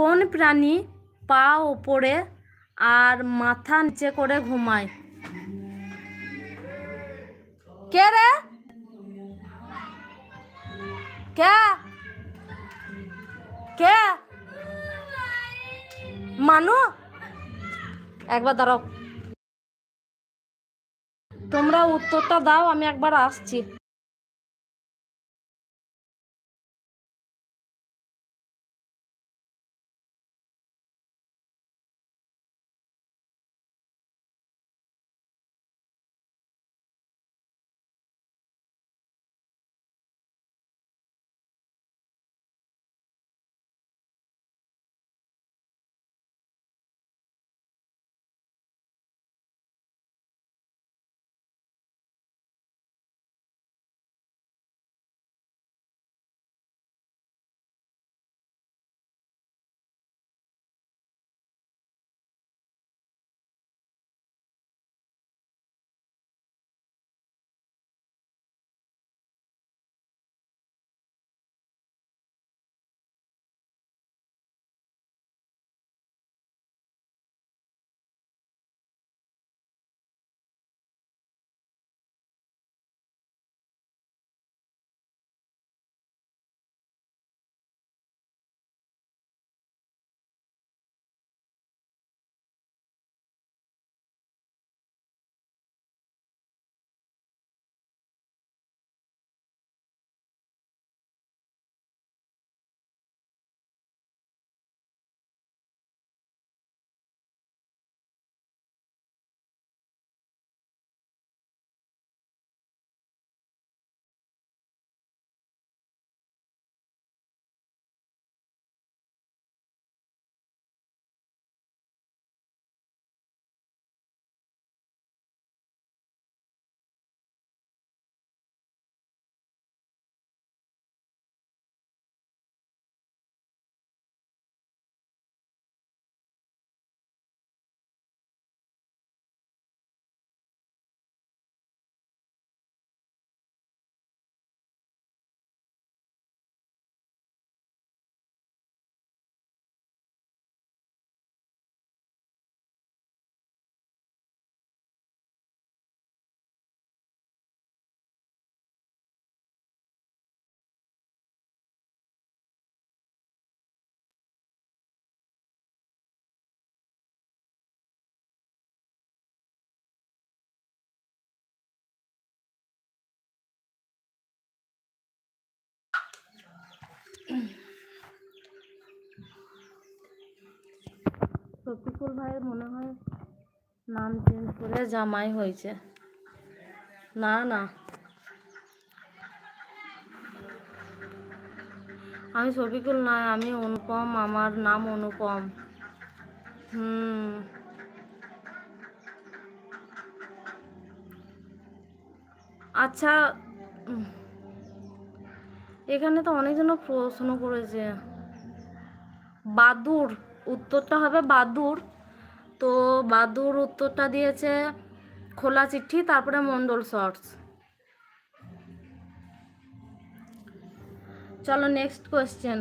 কোন প্রাণী পা ওপরে আর মাথা নিচে করে ঘুমায়? কে রে? কে? কে? মানু? একবার দাঁড়াও। তোমরা উত্তরটা দাও, আমি একবার আসছি। শফিকুল ভাইয়ের মনে হয় নাম চেঞ্জ করে জামাই হয়েছে। না না। আমি শফিকুল নয় আমি অনুপম, আমার নাম অনুপম। হুম। আচ্ছা এখানে তো অনেকজন প্রশ্ন করেছে। বাদুর উত্তরটা হবে বাদুর তো বাদুর উত্তরটা দিয়েছে খোলা চিঠি, তারপরে মন্ডল শর্টস চলো নেক্সট কোয়েশ্চেন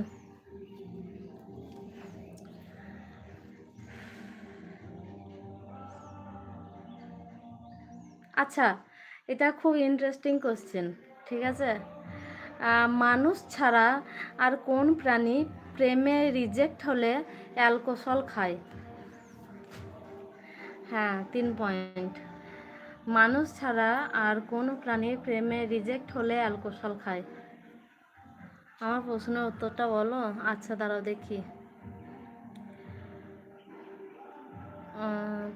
আচ্ছা এটা খুব ইন্টারেস্টিং কোশ্চেন ঠিক আছে? মানুষ ছাড়া আর কোন প্রাণী প্রেমে রিজেক্ট হলে অ্যালকোসল খায়। হ্যাঁ তিন পয়েন্ট। মানুষ ছাড়া আর কোন প্রাণী প্রেমে রিজেক্ট হলে অ্যালকোসল খায়। আমার প্রশ্নের উত্তরটা বলো? আচ্ছা দাঁড়াও দেখি।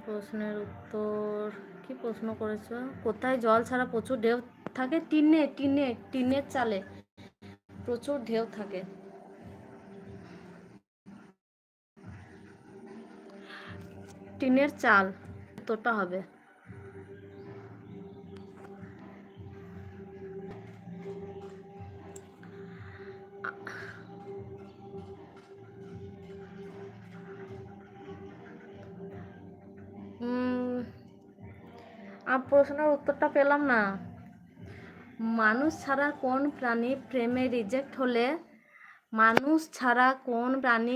প্রশ্নের উত্তর, কি প্রশ্ন করেছ? কোথায় জল ছাড়া প্রচুর ঢেউ থাকে? টিনে টিনে, টিনের চালে প্রচুর ঢেউ থাকে। টিনের চাল উত্তরটা হবে। প্রশ্নের উত্তরটা পেলাম না। মানুষ ছাড়া কোন প্রাণী প্রেমে রিজেক্ট হলে? মানুষ ছাড়া কোন প্রাণী